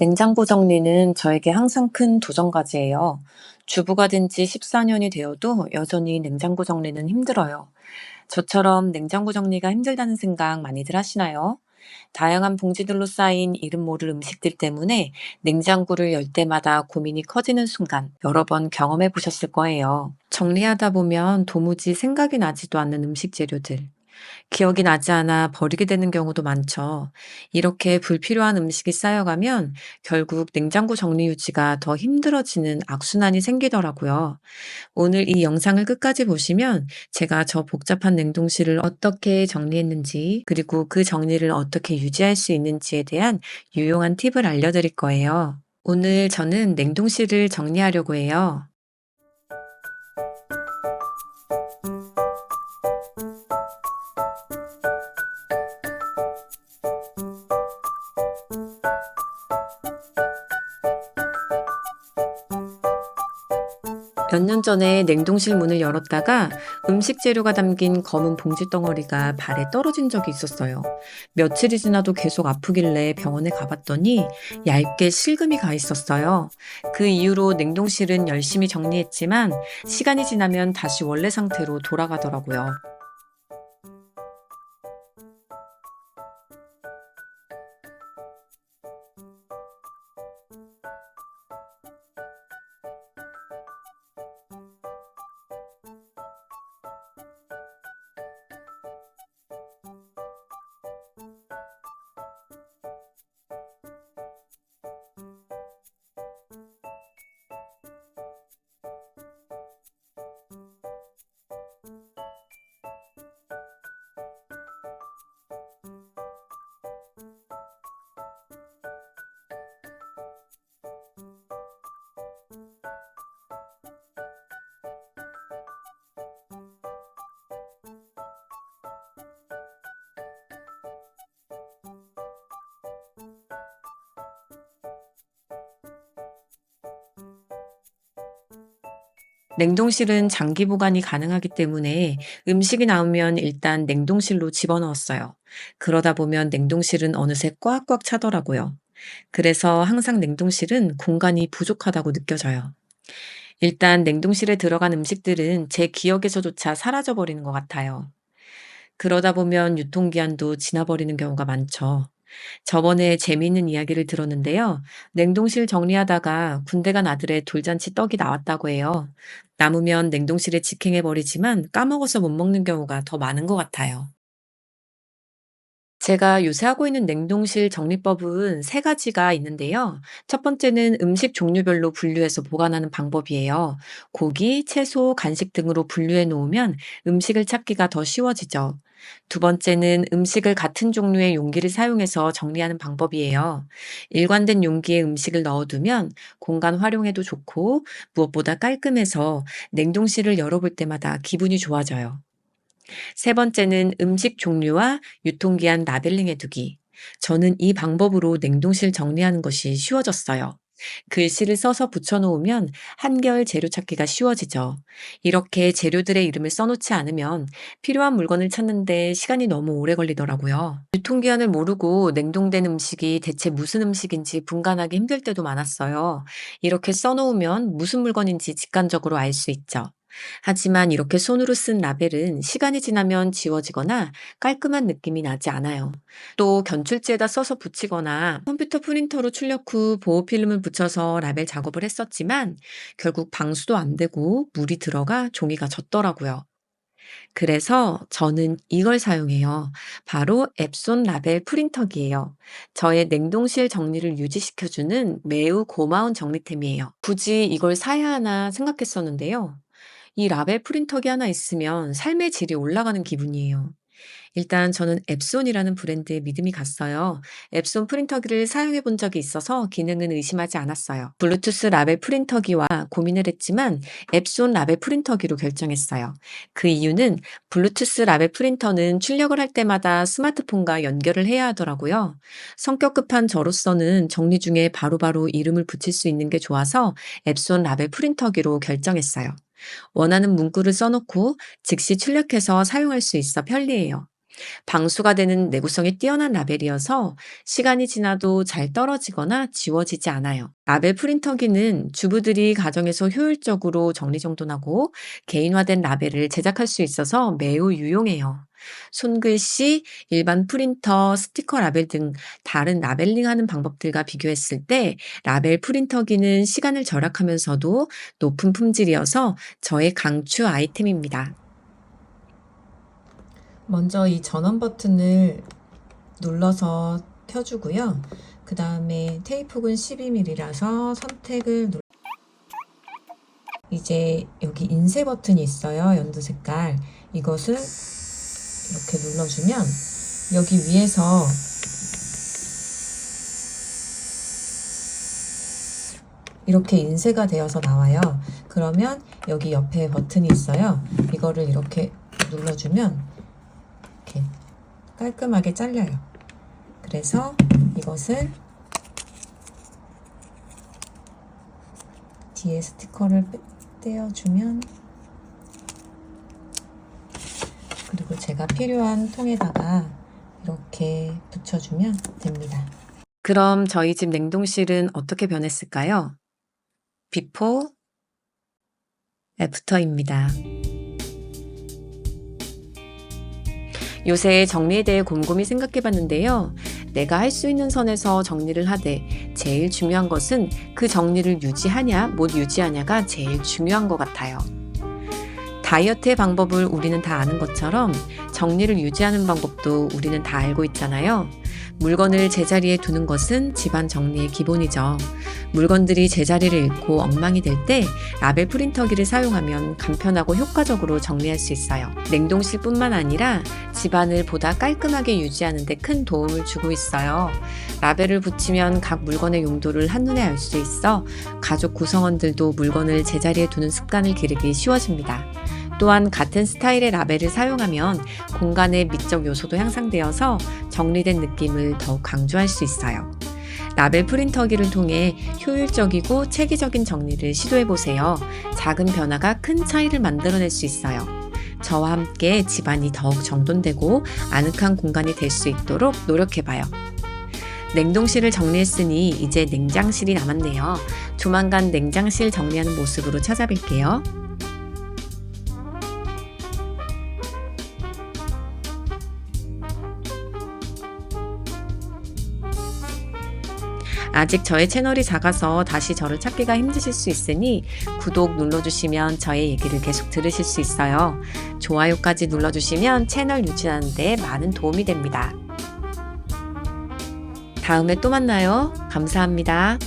냉장고 정리는 저에게 항상 큰 도전과제예요. 주부가 된 지 14년이 되어도 여전히 냉장고 정리는 힘들어요. 저처럼 냉장고 정리가 힘들다는 생각 많이들 하시나요? 다양한 봉지들로 쌓인 이름 모를 음식들 때문에 냉장고를 열 때마다 고민이 커지는 순간 여러 번 경험해 보셨을 거예요. 정리하다 보면 도무지 생각이 나지도 않는 음식 재료들. 기억이 나지 않아 버리게 되는 경우도 많죠. 이렇게 불필요한 음식이 쌓여가면 결국 냉장고 정리 유지가 더 힘들어지는 악순환이 생기더라고요. 오늘 이 영상을 끝까지 보시면 제가 저 복잡한 냉동실을 어떻게 정리했는지, 그리고 그 정리를 어떻게 유지할 수 있는지에 대한 유용한 팁을 알려드릴 거예요. 오늘 저는 냉동실을 정리하려고 해요. 몇 년 전에 냉동실 문을 열었다가 음식 재료가 담긴 검은 봉지 덩어리가 발에 떨어진 적이 있었어요. 며칠이 지나도 계속 아프길래 병원에 가봤더니 얇게 실금이 가 있었어요. 그 이후로 냉동실은 열심히 정리했지만 시간이 지나면 다시 원래 상태로 돌아가더라고요. 냉동실은 장기 보관이 가능하기 때문에 음식이 나오면 일단 냉동실로 집어넣었어요. 그러다 보면 냉동실은 어느새 꽉꽉 차더라고요. 그래서 항상 냉동실은 공간이 부족하다고 느껴져요. 일단 냉동실에 들어간 음식들은 제 기억에서조차 사라져 버리는 것 같아요. 그러다 보면 유통기한도 지나버리는 경우가 많죠. 저번에 재미있는 이야기를 들었는데요. 냉동실 정리하다가 군대 간 아들의 돌잔치 떡이 나왔다고 해요. 남으면 냉동실에 직행해버리지만 까먹어서 못 먹는 경우가 더 많은 것 같아요. 제가 요새 하고 있는 냉동실 정리법은 세 가지가 있는데요. 첫 번째는 음식 종류별로 분류해서 보관하는 방법이에요. 고기, 채소, 간식 등으로 분류해 놓으면 음식을 찾기가 더 쉬워지죠. 두 번째는 음식을 같은 종류의 용기를 사용해서 정리하는 방법이에요. 일관된 용기에 음식을 넣어두면 공간 활용에도 좋고 무엇보다 깔끔해서 냉동실을 열어볼 때마다 기분이 좋아져요. 세 번째는 음식 종류와 유통기한 라벨링 해 두기. 저는 이 방법으로 냉동실 정리하는 것이 쉬워졌어요. 글씨를 써서 붙여놓으면 한결 재료 찾기가 쉬워지죠. 이렇게 재료들의 이름을 써놓지 않으면 필요한 물건을 찾는데 시간이 너무 오래 걸리더라고요. 유통기한을 모르고 냉동된 음식이 대체 무슨 음식인지 분간하기 힘들 때도 많았어요. 이렇게 써놓으면 무슨 물건인지 직관적으로 알 수 있죠. 하지만 이렇게 손으로 쓴 라벨은 시간이 지나면 지워지거나 깔끔한 느낌이 나지 않아요. 또 견출지에다 써서 붙이거나 컴퓨터 프린터로 출력 후 보호 필름을 붙여서 라벨 작업을 했었지만 결국 방수도 안 되고 물이 들어가 종이가 젖더라고요. 그래서 저는 이걸 사용해요. 바로 앱손 라벨 프린터기예요. 저의 냉동실 정리를 유지시켜주는 매우 고마운 정리템이에요. 굳이 이걸 사야 하나 생각했었는데요. 이 라벨 프린터기 하나 있으면 삶의 질이 올라가는 기분이에요. 일단 저는 앱손이라는 브랜드에 믿음이 갔어요. 앱손 프린터기를 사용해 본 적이 있어서 기능은 의심하지 않았어요. 블루투스 라벨 프린터기와 고민을 했지만 앱손 라벨 프린터기로 결정했어요. 그 이유는 블루투스 라벨 프린터는 출력을 할 때마다 스마트폰과 연결을 해야 하더라고요. 성격 급한 저로서는 정리 중에 바로바로 이름을 붙일 수 있는 게 좋아서 앱손 라벨 프린터기로 결정했어요. 원하는 문구를 써놓고 즉시 출력해서 사용할 수 있어 편리해요. 방수가 되는 내구성이 뛰어난 라벨이어서 시간이 지나도 잘 떨어지거나 지워지지 않아요. 라벨 프린터기는 주부들이 가정에서 효율적으로 정리정돈하고 개인화된 라벨을 제작할 수 있어서 매우 유용해요. 손글씨, 일반 프린터, 스티커 라벨 등 다른 라벨링하는 방법들과 비교했을 때 라벨 프린터기는 시간을 절약하면서도 높은 품질이어서 저의 강추 아이템입니다. 먼저 이 전원 버튼을 눌러서 켜주고요. 그 다음에 테이프군 12mm라서 선택을 눌 이제 여기 인쇄 버튼이 있어요. 연두 색깔. 이것을 이렇게 눌러주면 여기 위에서 이렇게 인쇄가 되어서 나와요. 그러면 여기 옆에 버튼이 있어요. 이거를 이렇게 눌러주면 이렇게 깔끔하게 잘려요. 그래서 이것을 뒤에 스티커를 빼- 떼어주면 제가 필요한 통에다가 이렇게 붙여주면 됩니다. 그럼 저희 집 냉동실은 어떻게 변했을까요? 비포, 애프터입니다. 요새 정리에 대해 곰곰이 생각해 봤는데요. 내가 할 수 있는 선에서 정리를 하되 제일 중요한 것은 그 정리를 유지하냐, 못 유지하냐가 제일 중요한 것 같아요. 다이어트의 방법을 우리는 다 아는 것처럼 정리를 유지하는 방법도 우리는 다 알고 있잖아요. 물건을 제자리에 두는 것은 집안 정리의 기본이죠. 물건들이 제자리를 잃고 엉망이 될 때 라벨 프린터기를 사용하면 간편하고 효과적으로 정리할 수 있어요. 냉동실 뿐만 아니라 집안을 보다 깔끔하게 유지하는 데 큰 도움을 주고 있어요. 라벨을 붙이면 각 물건의 용도를 한눈에 알 수 있어 가족 구성원들도 물건을 제자리에 두는 습관을 기르기 쉬워집니다. 또한 같은 스타일의 라벨을 사용하면 공간의 미적 요소도 향상되어서 정리된 느낌을 더욱 강조할 수 있어요. 라벨 프린터기를 통해 효율적이고 체계적인 정리를 시도해 보세요. 작은 변화가 큰 차이를 만들어낼 수 있어요. 저와 함께 집안이 더욱 정돈되고 아늑한 공간이 될 수 있도록 노력해봐요. 냉동실을 정리했으니 이제 냉장실이 남았네요. 조만간 냉장실 정리하는 모습으로 찾아뵐게요. 아직 저의 채널이 작아서 다시 저를 찾기가 힘드실 수 있으니 구독 눌러주시면 저의 얘기를 계속 들으실 수 있어요. 좋아요까지 눌러주시면 채널 유지하는 데 많은 도움이 됩니다. 다음에 또 만나요. 감사합니다.